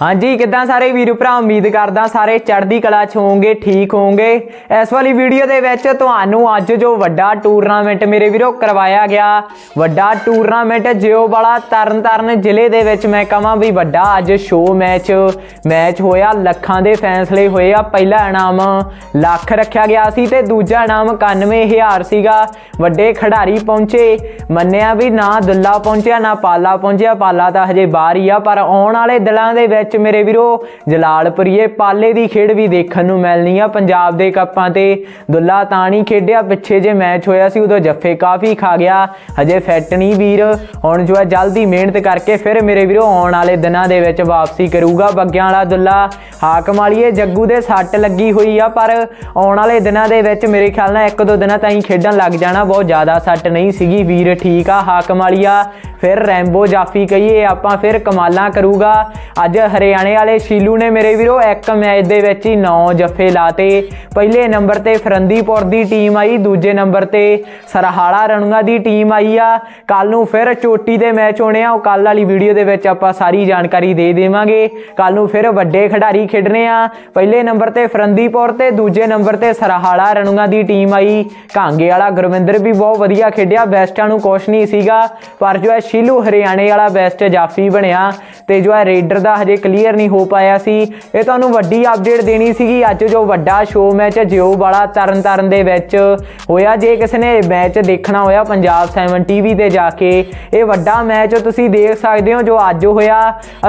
ਹਾਂਜੀ, ਕਿੱਦਾਂ ਸਾਰੇ ਵੀਰ ਭਰਾ? ਉਮੀਦ ਕਰਦਾ ਸਾਰੇ ਚੜ੍ਹਦੀ ਕਲਾ ਚ ਹੋਵੋਗੇ, ਠੀਕ ਹੋਵੋਗੇ। ਇਸ ਵਾਲੀ ਵੀਡੀਓ ਦੇ ਵਿੱਚ ਤੁਹਾਨੂੰ ਅੱਜ ਜੋ ਵੱਡਾ ਟੂਰਨਾਮੈਂਟ ਮੇਰੇ ਵੀਰੋ ਕਰਵਾਇਆ ਗਿਆ। ਵੱਡਾ ਟੂਰਨਾਮੈਂਟ ਜਿਓ ਵਾਲਾ ਤਰਨਤਾਰਨ ਜ਼ਿਲ੍ਹੇ ਦੇ ਵਿੱਚ ਮੈਂ ਕਹਾਂ ਵੀ ਵੱਡਾ ਅੱਜ ਸ਼ੋਅ ਮੈਚ ਮੈਚ ਹੋਇਆ, ਲੱਖਾਂ ਦੇ ਫੈਸਲੇ ਹੋਏ ਆ। ਪਹਿਲਾ ਇਨਾਮ ਲੱਖ ਰੱਖਿਆ ਗਿਆ ਸੀ ਤੇ ਦੂਜਾ ਇਨਾਮ 91000 ਸੀਗਾ। ਵੱਡੇ ਖਿਡਾਰੀ ਪਹੁੰਚੇ, ਮੰਨਿਆ ਵੀ ਨਾ ਦੁੱਲਾ ਪਹੁੰਚਿਆ, ਨਾ ਪਾਲਾ ਪਹੁੰਚਿਆ। ਪਾਲਾ ਤਾਂ ਹਜੇ ਬਾਹਰ ਹੀ ਆ, ਪਰ ਆਉਣ ਵਾਲੇ ਦਿਲਾਂ ਦੇ ਵਿੱਚ ਮੇਰੇ ਵੀਰੋ, ਜਲਾਲਪੁਰੀਏ ਪਾਲੇ ਦੀ ਖੇਡ ਵੀ ਦੇਖਣ ਨੂੰ ਮਿਲਣੀ ਆ ਪੰਜਾਬ ਦੇ ਕੱਪਾਂ ਤੇ। ਦੁੱਲਾ ਤਾਂ ਨਹੀਂ ਖੇਡਿਆ ਪਿੱਛੇ ਜੇ ਮੈਚ ਹੋਇਆ ਸੀ, ਉਦੋਂ ਜੱਫੇ ਕਾਫੀ ਖਾ ਗਿਆ। ਹਜੇ ਫਿੱਟ ਨਹੀਂ ਵੀਰ। ਹੁਣ ਜੋ ਹੈ ਜਲਦੀ ਮਿਹਨਤ ਕਰਕੇ ਫਿਰ ਮੇਰੇ ਵੀਰੋ, ਆਉਣ ਵਾਲੇ ਦਿਨਾਂ ਦੇ ਵਿੱਚ ਵਾਪਸੀ ਕਰੂਗਾ ਬੱਗਿਆਂ ਵਾਲਾ ਦੁੱਲਾ। ਹਾਕਮ ਵਾਲੀਏ, ਜੱਗੂ ਦੇ ਸੱਟ ਲੱਗੀ ਹੋਈ ਆ, ਪਰ ਆਉਣ ਵਾਲੇ ਦਿਨਾਂ ਦੇ ਵਿੱਚ ਮੇਰੇ ਖਿਆਲ ਨਾਲ ਇੱਕ ਦੋ ਦਿਨਾਂ ਤਾਈਂ ਖੇਡਣ ਲੱਗ ਜਾਣਾ, ਬਹੁਤ ਜ਼ਿਆਦਾ ਸੱਟ ਨਹੀਂ ਸੀਗੀ। ਵੀਰ ਠੀਕ ਆ, ਹਾਕਮ ਵਾਲੀਆ, ਫਿਰ ਰੈਂਬੋ ਜਾਫੀ ਕਹੀਏ, ਆਪਾਂ ਫਿਰ ਕਮਾਲਾਂ ਕਰੂਗਾ। ਅੱਜ ਹਰਿਆਣੇ ਵਾਲੇ ਸ਼ੀਲੂ ਨੇ ਮੇਰੇ ਵੀਰੋ, ਇੱਕ ਮੈਚ ਦੇ ਵਿੱਚ ਹੀ 9 ਜੱਫੇ ਲਾਤੇ। ਪਹਿਲੇ ਨੰਬਰ ਤੇ ਫਰੰਦੀਪੁਰ ਦੀ ਟੀਮ ਆਈ, ਦੂਜੇ ਨੰਬਰ ਤੇ ਸਰਹਾਲਾ ਰਣੂਆ ਦੀ ਟੀਮ ਆਈ ਆ। ਕੱਲ ਨੂੰ ਫਿਰ ਚੋਟੀ ਦੇ ਮੈਚ ਹੋਣੇ ਆ, ਉਹ ਕੱਲ ਵਾਲੀ ਵੀਡੀਓ ਦੇ ਵਿੱਚ ਆਪਾਂ ਸਾਰੀ ਜਾਣਕਾਰੀ ਦੇ ਦੇਵਾਂਗੇ। ਕੱਲ ਨੂੰ ਫਿਰ ਵੱਡੇ ਖਿਡਾਰੀ ਖੇਡਣੇ ਆ। ਪਹਿਲੇ ਨੰਬਰ ਤੇ ਫਰੰਦੀਪੁਰ ਤੇ ਦੂਜੇ ਨੰਬਰ ਤੇ ਸਰਹਾਲਾ ਰਣੂਆ ਦੀ ਟੀਮ ਆਈ। ਕਾਂਗੇ ਵਾਲਾ ਗੁਰਵਿੰਦਰ ਵੀ ਬਹੁਤ ਵਧੀਆ ਖੇਡਿਆ, ਬੈਸਟਾਂ ਨੂੰ ਕੁਛ ਨਹੀਂ ਸੀਗਾ। ਪਰ ਜੋ ਹੈ, ਸ਼ੀਲੂ ਹਰਿਆਣੇ ਵਾਲਾ ਬੈਸਟ ਜਾਫੀ ਬਣਿਆ। ਤੇ ਜੋ ਹੈ ਰੇਡਰ ਦਾ ਹਜੇ ਕਲੀਅਰ ਨਹੀਂ ਹੋ ਪਾਇਆ ਸੀ, ਇਹ ਤੁਹਾਨੂੰ ਵੱਡੀ ਅਪਡੇਟ ਦੇਣੀ ਸੀਗੀ। ਅੱਜ ਜੋ ਵੱਡਾ ਸ਼ੋਅ ਮੈਚ ਜਿਓ ਵਾਲਾ ਤਰਨ ਤਰਨ ਦੇ ਵਿੱਚ ਹੋਇਆ, ਜੇ ਕਿਸੇ ਨੇ ਮੈਚ ਦੇਖਣਾ ਹੋਇਆ ਪੰਜਾਬ 7 ਟੀਵੀ ਤੇ ਜਾ ਕੇ, ਇਹ ਵੱਡਾ ਮੈਚ ਤੁਸੀਂ ਦੇਖ ਸਕਦੇ ਹੋ ਜੋ ਅੱਜ ਹੋਇਆ।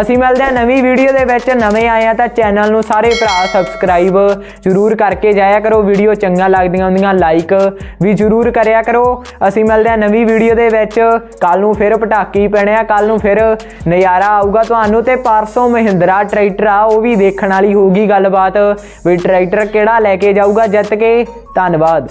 ਅਸੀਂ ਮਿਲਦੇ ਹਾਂ ਨਵੀਂ ਵੀਡੀਓ ਦੇ ਵਿੱਚ। ਨਵੇਂ ਆਏ ਆ ਤਾਂ ਚੈਨਲ ਨੂੰ ਸਾਰੇ ਭਰਾ ਸਬਸਕ੍ਰਾਈਬ ਜਰੂਰ ਕਰਕੇ ਜਾਇਆ ਕਰੋ। ਵੀਡੀਓ ਚੰਗਾ ਲੱਗਦੀਆਂ ਹੁੰਦੀਆਂ ਲਾਈਕ ਵੀ ਜਰੂਰ ਕਰਿਆ ਕਰੋ। ਅਸੀਂ ਮਿਲਦੇ ਹਾਂ ਨਵੀਂ ਵੀਡੀਓ ਦੇ ਵਿੱਚ। ਕੱਲ ਨੂੰ ਫਿਰ ਪਟਾਕੀ ਪੈਣੇ ਆ ਕੱਲ ਨੂੰ ਫਿਰ ਨਜ਼ਾਰਾ ਆਊਗਾ ਤੁਹਾਨੂੰ ਤੇ ਪਰਸੋਂ ਮਹਿੰਦਰਾ ਟਰੈਕਟਰ ਆ, ਉਹ ਵੀ ਦੇਖਣ ਵਾਲੀ ਹੋਊਗੀ ਗੱਲਬਾਤ ਵੀ ਟਰੈਕਟਰ ਕਿਹੜਾ ਲੈ ਕੇ ਜਾਊਗਾ, ਜਿੱਤ ਕੇ ਧੰਨਵਾਦ।